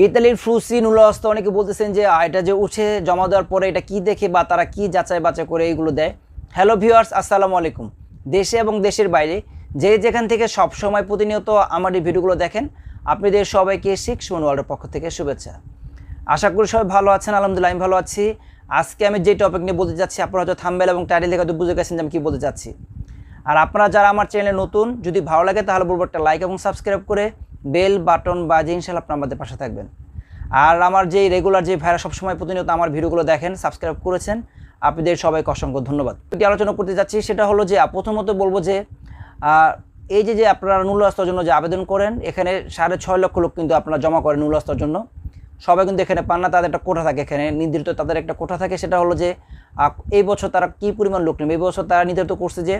ইতালির ফ্রুসি নুলস্ত অনেকে বলতেছেন যে এটা যে উঠে জমা দেওয়ার পরে এটা কি দেখে বা তারা কি যাচাই বাছাই করে এইগুলো দেয়? হ্যালো ভিউয়ার্স আসসালামু আলাইকুম। দেশে এবং দেশের বাইরে যে যেখান থেকে সব সময় প্রতিনিয়ত আমার এই ভিডিওগুলো দেখেন, আপনাদের সবাইকে শিখ সুমন ওয়ার্ল্ডের পক্ষ থেকে শুভেচ্ছা। আশা করি সবাই ভালো আছেন, আলহামদুলিল্লাহ আমি ভালো আছি। আজকে আমি যে টপিক নিয়ে বলতে যাচ্ছি, আপনারা হয়তো থাম্বেল এবং টাইটেল দেখে হয়তো বুঝে গেছেন যে আমি কী বলতে চাচ্ছি আর আপনারা যারা আমার চ্যানেলে নতুন, যদি ভালো লাগে তাহলে বলব একটা লাইক এবং সাবস্ক্রাইব করে। বেল বাটন বা যে ইনশাল্লাহ আপনার আমাদের পাশে থাকবেন। আর আমার যে রেগুলার যে ভাইরা সবসময় প্রতিনিয়ত আমার ভিডিওগুলো দেখেন সাবস্ক্রাইব করেছেন, আপনাদের সবাইকে অসংখ্য ধন্যবাদ। একটি আলোচনা করতে যাচ্ছি, সেটা হলো যে, প্রথমত বলব যে এই যে যে আপনারা নুলস্তার জন্য যে আবেদন করেন, এখানে সাড়ে ছয় লক্ষ লোক কিন্তু আপনারা জমা করেন নুলস্তার জন্য। সবাই কিন্তু এখানে পান না, তাদের একটা কোঠা থাকে এখানে, নির্ধারিত তাদের একটা কোঠা থাকে, সেটা হলো যে এই বছর তারা কী পরিমাণ লোক নেবে? এই বছর তারা নির্ধারিত করছে যে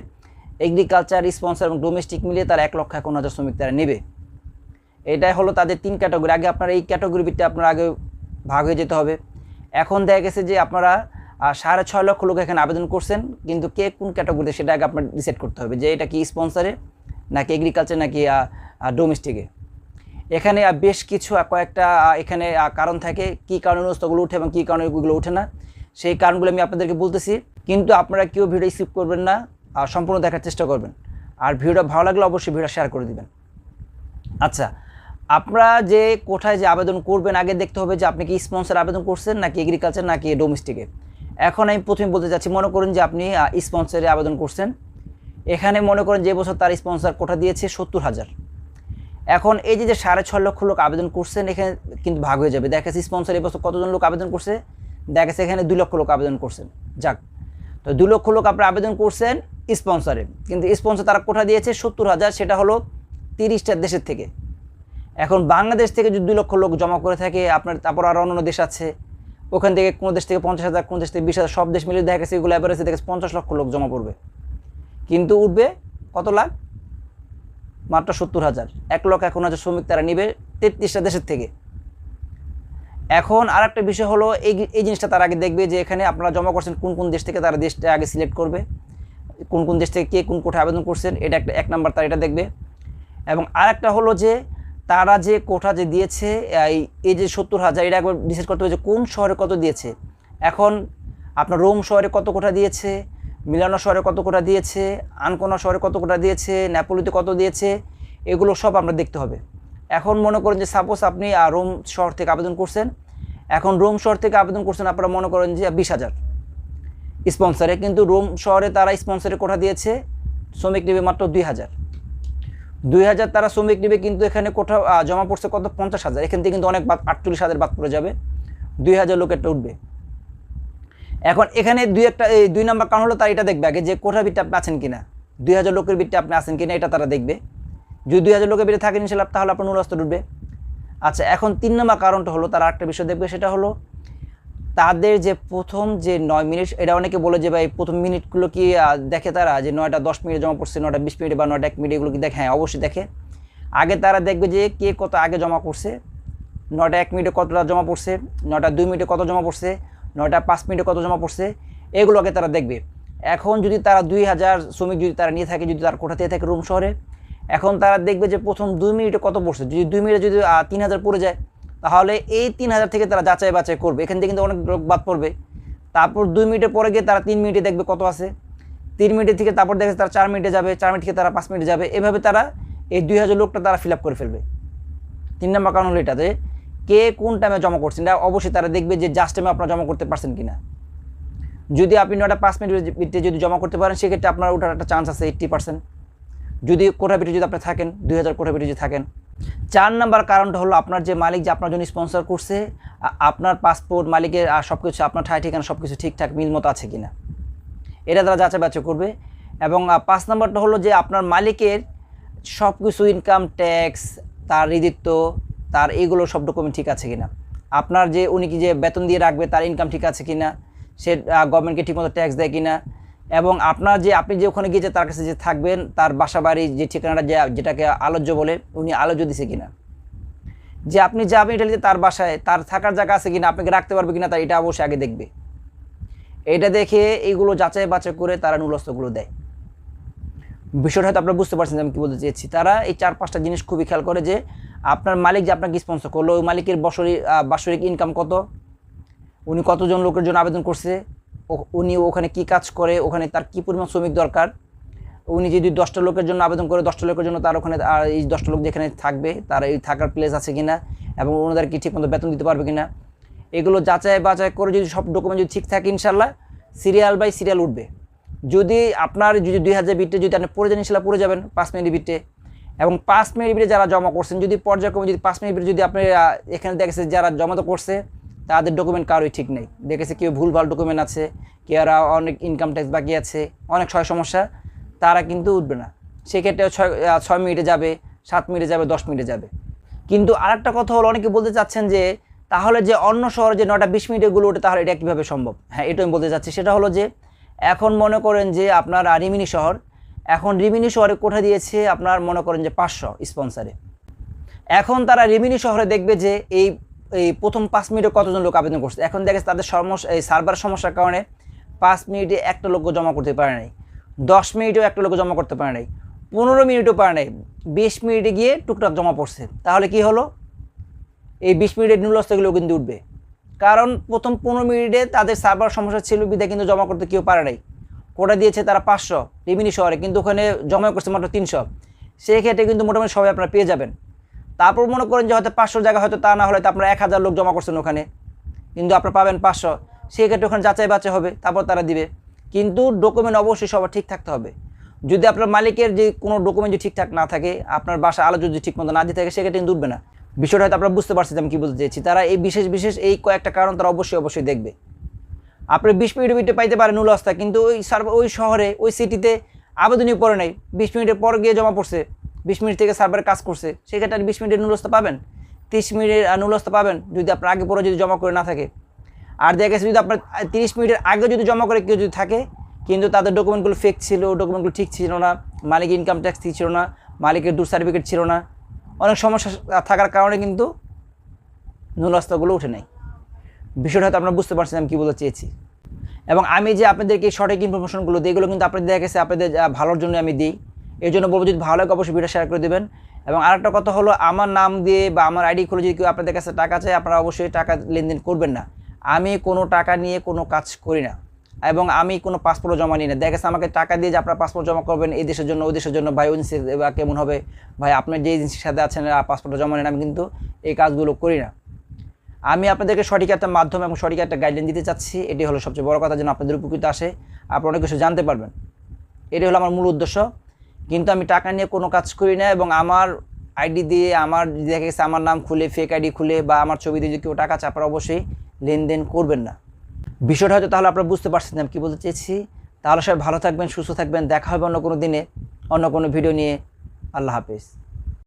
এগ্রিকালচার স্পন্সর এবং ডোমেস্টিক মিলিয়ে তারা এক লক্ষ একান্ন হাজার শ্রমিক তারা নেবে। এটাই হলো তাদের তিন ক্যাটাগরি। আগে আপনার এই ক্যাটাগরি ভিত্তিতে আপনার আগে ভাগ হয়ে যেতে হবে। এখন দেখা গেছে যে আপনারা সাড়ে ছয় লক্ষ লোক এখানে আবেদন করছেন, কিন্তু কে কোন ক্যাটাগরিতে, সেটা আগে আপনার ডিসাইড করতে হবে যে এটা কি স্পন্সারে নাকি এগ্রিকালচার নাকি ডোমেস্টিকে এখানে বেশ কিছু কয়েকটা এখানে কারণ থাকে, কী কারণে অনুষ্ঠগুলো উঠে এবং কী কারণে ওইগুলো ওঠে না। সেই কারণগুলো আমি আপনাদেরকে বলতেছি, কিন্তু আপনারা কেউ ভিডিও স্কিপ করবেন না সম্পূর্ণ দেখার চেষ্টা করবেন। আর ভিডিওটা ভালো লাগলে অবশ্যই ভিডিও শেয়ার করে দিবেন। আচ্ছা আপনারা যে কোথায় যে আবেদন করবেন, আগে দেখতে হবে যে আপনি কি স্পন্সর আবেদন করছেন নাকি এগ্রিকালচার নাকি ডোমেস্টিকে এখন আমি প্রথমে বলতে চাচ্ছি, মনে করুন যে আপনি স্পন্সরে আবেদন করছেন। এখানে মনে করেন যে বছর তার স্পন্সর কোটা দিয়েছে সত্তর হাজার। এখন এই যে যে সাড়ে ছয় লক্ষ লোক আবেদন করছেন, এখানে কিন্তু ভাগ হয়ে যাবে। দেখা যাচ্ছে স্পন্সর এবছর কতজন লোক আবেদন করছে? দেখা যাচ্ছে এখানে দুই লক্ষ লোক আবেদন করছেন। যাক, তো দু লক্ষ লোক আপনারা আবেদন করছেন স্পন্সরে কিন্তু স্পন্সর তারা কোঠা দিয়েছে সত্তর হাজার, সেটা হলো তিরিশটা দেশের থেকে। এখন বাংলাদেশ থেকে যদি দুই লক্ষ লোক জমা করে থাকে, আপনার তারপর আরও অন্য দেশ আছে, ওখান থেকে কোনো দেশ থেকে পঞ্চাশ হাজার, কোনো দেশ থেকে বিশ হাজার, সব দেশ মিলিয়ে দেখা গেছে এগুলো অ্যাভারেজে দেখে পঞ্চাশ লক্ষ লোক জমা পড়বে। কিন্তু উঠবে কত লাখ? মাত্র সত্তর হাজার। এক লক্ষ এখন হাজার শ্রমিক তারা নিবে তেত্রিশটা দেশের থেকে। এখন আর একটা বিষয় হলো, এই এই জিনিসটা তারা আগে দেখবে যে এখানে আপনারা জমা করছেন কোন কোন দেশ থেকে তারা দেশটা আগে সিলেক্ট করবে, কোন কোন দেশ থেকে কে কোন কোঠায় আবেদন করছেন, এটা একটা, এক নাম্বার তারা এটা দেখবে। এবং আর একটা হলো যে তারা যে কোঠা যে দিয়েছে, এই যে সত্তর হাজার এটা একবার ডিসাইড করতে হবে যে কোন শহরে কত দিয়েছে? এখন আপনার রোম শহরে কত কোঠা দিয়েছে? মিলানো শহরে কত কোঠা দিয়েছে? আনকোনা শহরে কত কোটা দিয়েছে? নেপোলিতে কত দিয়েছে? এগুলো সব আমরা দেখতে হবে। এখন মনে করেন যে সাপোজ আপনি রোম শহর থেকে আবেদন করছেন। এখন রোম শহর থেকে আবেদন করছেন, আপনারা মনে করেন যে, বিশ হাজার স্পন্সরে কিন্তু রোম শহরে তারা স্পন্সরে কোঠা দিয়েছে, শ্রমিক নেবে মাত্র দুই হাজার। দুই হাজার তারা শ্রমিক নেবে কিন্তু এখানে কোথাও জমা পড়ছে কত? পঞ্চাশ হাজার। এখান থেকে কিন্তু অনেক বাদ, আটচল্লিশ হাজার বাদ পড়ে যাবে। দুই হাজার লোক একটা উঠবে। এখন এখানে দুই একটা, এই দুই নম্বর কারণ হলো তারা এটা দেখবে আগে যে কোঠা বিটটা আপনি আছেন কিনা। দুই হাজার লোকের বিটটা আপনি আছেন কিনা, এটা তারা দেখবে। যদি দুই হাজার লোকের বিটে থাকেন ইনশাল্লাহ তাহলে আপনার নুরাস্ত উঠবে আচ্ছা এখন তিন নম্বর কারণটা হলো, তারা একটা বিষয় দেখবে, সেটা হলো তাদের যে প্রথম যে নয় মিনিট এটা অনেকে বলে যে ভাই প্রথম মিনিটগুলো কি দেখে তারা যে নয়টা দশ মিনিট জমা পড়ছে, নয়টা বিশ মিনিট বা নয়টা এক মিনিট, এগুলো কি দেখে? হ্যাঁ অবশ্যই দেখে। আগে তারা দেখবে যে কে কত আগে জমা করছে নয়টা এক মিনিটে কতটা জমা পড়ছে, নয়টা দুই মিনিটে কত জমা পড়ছে, নয়টা পাঁচ মিনিটে কত জমা পড়ছে, এগুলো আগে তারা দেখবে। এখন যদি তারা দুই হাজার শ্রমিক যদি তারা নিয়ে থাকে, যদি তার কোঠা থেকে থাকে রুম শহরে, এখন তারা দেখবে যে প্রথম দুই মিনিটে কত পড়ছে। যদি দুই মিনিটে যদি তিন হাজার পড়ে যায় তাহলে এই তিন হাজার থেকে তারা যাচাই বাছাই করবে। এখান থেকে কিন্তু অনেক লোক বাদ পড়বে। তারপর দুই মিনিটে পরে গিয়ে তারা তিন মিনিটে দেখবে কত আছে। তিন মিনিটের থেকে তারপর দেখে তারা চার মিনিটে যাবে, চার মিনিট থেকে তারা পাঁচ মিনিটে যাবে। এভাবে তারা এই দুই হাজার লোকটা তারা ফিল করে ফেলবে। তিন নম্বর কারণ হলো এটাতে, কে কোন টাইমে জমা করছেন এটা অবশ্যই তারা দেখবে যে জাস্ট টাইমে আপনারা জমা করতে পারছেন কিনা। যদি আপনি নয়টা পাঁচ মিনিটে যদি জমা করতে পারেন, সেক্ষেত্রে আপনার ওঠার একটা চান্স আছে এইট্টি পার্সেন্ট যদি কোঠা পিঠে যদি আপনি থাকেন, দুই হাজার কোটা পিঠে যদি থাকেন চার নাম্বার কারণটা হলো আপনার যে মালিক যে আপনার জন্য স্পন্সর করছে আপনার পাসপোর্ট মালিকের আর সব কিছু আপনার ঠাই ঠিকানা সব কিছু ঠিকঠাক মিল মতো আছে কিনা। এটা তারা যাচাই বাছাই করবে। এবং পাঁচ নাম্বারটা হলো যে আপনার মালিকের সব কিছু ইনকাম ট্যাক্স তার ঋদিত্ব তার এইগুলো সব ডকুমেন্ট ঠিক আছে কিনা। আপনার যে, উনি কি যে বেতন দিয়ে রাখবে, তার ইনকাম ঠিক আছে কিনা, সে গভর্নমেন্টকে ঠিকমতো ট্যাক্স দেয় কিনা এবং আপনার যে আপনি যে ওখানে গিয়ে যে তার কাছে যে থাকবেন তার বাসা বাড়ি যে ঠিকানাটা যে যেটাকে আলোচ্য বলে উনি আলোচ্য দিছে কিনা। যে আপনি যাবেন ইটালিতে তার বাসায় তার থাকার জায়গা আছে কিনা আপনাকে রাখতে পারবে কিনা তার এটা অবশ্যই আগে দেখবে। এটা দেখে এইগুলো যাচাই বাছাই করে তারা নুলস্তগুলো দেয়। বিষয়টা হয়তো আপনারা বুঝতে পারছেন যে আমি কী বলতে চেয়েছি। তারা এই চার পাঁচটা জিনিস খুবই খেয়াল করে যে আপনার মালিক যে আপনাকে স্পন্সর করল ওই মালিকের আহ, বাৎসরিক ইনকাম কত? উনি কতজন লোকের জন্য আবেদন করছে? উনি ওখানে কি কাজ করে, ওখানে তার কি পরিমাণ শ্রমিক দরকার? উনি যদি দশটা লোকের জন্য আবেদন করে, দশটা লোকের জন্য তার ওখানে, আর এই দশটা লোক যেখানে থাকবে, তার এই থাকার প্লেস আছে কিনা, এবং ওনাদের কি ঠিকমতো বেতন দিতে পারবে কিনা, এগুলো যাচাই বাছাই করে যদি সব ডকুমেন্ট যদি ঠিক থাকে ইনশাল্লাহ সিরিয়াল বাই সিরিয়াল উঠবে। যদি আপনার যদি দুই হাজার বিটে যদি আপনি পড়ে যান ইনশাল্লাহ পড়ে যাবেন পাঁচ মিনিট বিটে। এবং পাঁচ মিনিট বিটে যারা জমা করছেন, যদি পর্যায়ক্রমে যদি পাঁচ মিনিট বিটে যদি আপনি এখানে দেখেছে যারা জমা তো করছে তাদের ডকুমেন্ট কারোই ঠিক নেই। দেখেছে কেউ ভুলভাল ডকুমেন্ট আছে কেউ আর অনেক ইনকাম ট্যাক্স বাকি আছে, অনেক ছয় সমস্যা, তারা কিন্তু উঠবে না। সেক্ষেত্রে ছয় ছয় মিনিটে যাবে, সাত মিনিটে যাবে, দশ মিনিটে যাবে। কিন্তু আর একটা কথা হলো, অনেকে বলতে চাচ্ছেন যে, তাহলে যে অন্য শহরে যে নটা বিশ মিনিটেগুলো ওঠে, তাহলে এটা কীভাবে সম্ভব? হ্যাঁ এটা আমি বলতে চাচ্ছি। সেটা হলো যে, এখন মনে করেন যে আপনার রিমিনি শহর, এখন রিমিনি শহরে কোঠা দিয়েছে আপনার মনে করেন যে পাঁচশো স্পন্সারে এখন তারা রেভিনিউ শহরে দেখবে যে, এই এই প্রথম পাঁচ মিনিটে কতজন লোক আবেদন করছে? এখন দেখে তাদের সমস্যা এই সার্ভার সমস্যার কারণে পাঁচ মিনিটে একটা লোক জমা করতে পারে নাই। দশ মিনিটেও একটা লোক জমা করতে পারে নাই। পনেরো মিনিটও পারে নাই। বিশ মিনিটে গিয়ে টুকটাক জমা পড়ছে। তাহলে কি হলো? এই বিশ মিনিটের নুলস্তগুলো কিন্তু উঠবে। কারণ প্রথম পনেরো মিনিটে তাদের সার্ভার সমস্যা ছিল বিধায় কিন্তু জমা করতে কেউ পারে নাই। কোটা দিয়েছে তারা পাঁচশো, রেভিনিউ শহরে, কিন্তু ওখানে জমা করছে মাত্র তিনশো। সেই ক্ষেত্রে কিন্তু মোটামুটি সবাই আপনারা পেয়ে যাবেন। তারপর মনে করেন যে হয়তো পাঁচশো জায়গা হয়তো তা না হলে তো আপনারা এক হাজার লোক জমা করছেন ওখানে। কিন্তু আপনারা পাবেন পাঁচশো। সেই ক্ষেত্রে ওখানে যাচাই বাছাই হবে, তারপর তারা দিবে। কিন্তু ডকুমেন্ট অবশ্যই সবার ঠিক থাকতে হবে। যদি আপনার মালিকের যে কোনো ডকুমেন্ট যদি ঠিকঠাক না থাকে, আপনার বাসা আলো যদি ঠিক মতো না দিয়ে থাকে, সেক্ষেত্রে কিন্তু উঠবে না। বিষয়টা হয়তো আপনারা বুঝতে পারছেন আমি কী বলতে চেয়েছি তারা এই বিশেষ বিশেষ এই কয়েকটা কারণ তারা অবশ্যই অবশ্যই দেখবে। আপনি বিশ মিনিট মিনিটে পাইতে পারেন উলস্তা কিন্তু ওই সার্ভার ওই শহরে, ওই সিটিতে আবেদনই পরে নাই। বিশ মিনিটের পর গিয়ে জমা পড়ছে। বিশ মিনিট থেকে সার্ভারে কাজ করছে সেক্ষেত্রে আপনি বিশ মিনিটের নুলস্তা পাবেন। তিরিশ মিনিটের আহ, নুলস্তা পাবেন যদি আপনার আগে পরে যদি জমা করে না থাকে। আর দেখা গেছে যদি আপনার তিরিশ মিনিটের আগে যদি জমা করে কেউ যদি থাকে কিন্তু তাদের ডকুমেন্টগুলো ফেক ছিল ডকুমেন্টগুলো ঠিক ছিল না মালিক ইনকাম ট্যাক্স ঠিক ছিল না মালিকের দূর সার্টিফিকেট ছিল না অনেক সমস্যা থাকার কারণে কিন্তু নুলস্তাগুলো উঠে নাই। বিষয়টা হয়তো আপনারা বুঝতে পারছেন আমি কী বলতে চেয়েছি। এবং আমি যে আপনাদেরকে সঠিক ইনফরমেশনগুলো দিই এগুলো কিন্তু আপনাদের দেখা গেছে আপনাদের ভালোর জন্য আমি দিই। এর জন্য বলব যদি ভালো লাগে, অবশ্যই ভিডিও শেয়ার করে দেবেন। এবং আরেকটা কথা হলো, আমার নাম দিয়ে বা আমার আইডি খুলে যদি কেউ আপনাদের কাছে টাকা চায়, আপনারা অবশ্যই টাকা লেনদেন করবেন না। আমি কোনো টাকা নিয়ে কোনো কাজ করি না। এবং আমি কোনো পাসপোর্ট জমা নিই না। দেখা গেছে আমাকে টাকা দিয়ে যে আপনার পাসপোর্ট জমা করবেন এই দেশের জন্য, ওই দেশের জন্য, ভাই এজেন্সি বা কেমন হবে? ভাই আপনার যে এজেন্সির সাথে আছেন পাসপোর্ট জমা নেন, আমি কিন্তু এই কাজগুলো করি না। আমি আপনাদেরকে সঠিক একটা মাধ্যম এবং সঠিক একটা গাইডলাইন দিতে চাচ্ছি। এটি হলো সবচেয়ে বড় কথা, যেন আপনাদের উপকৃত আসে। আপনারা অনেক কিছু জানতে পারবেন। এটি হলো আমার মূল উদ্দেশ্য। কিন্তু আমি টাকা নিয়ে কোনো কাজ করি না এবং আমার আইডি দিয়ে আমার দেখা গেছে আমার নাম খুলে ফেক আইডি খুলে বা আমার ছবি দিয়ে যদি কেউ টাকা চাপার অবশ্যই লেনদেন করবেন না। বিষয়টা হয়তো তাহলে আপনারা বুঝতে পারছেন আমি কী বলতে চেয়েছি। তাহলে সবাই ভালো থাকবেন, সুস্থ থাকবেন, দেখা হবে অন্য কোনো দিনে, অন্য কোনো ভিডিও নিয়ে। আল্লাহ হাফিজ।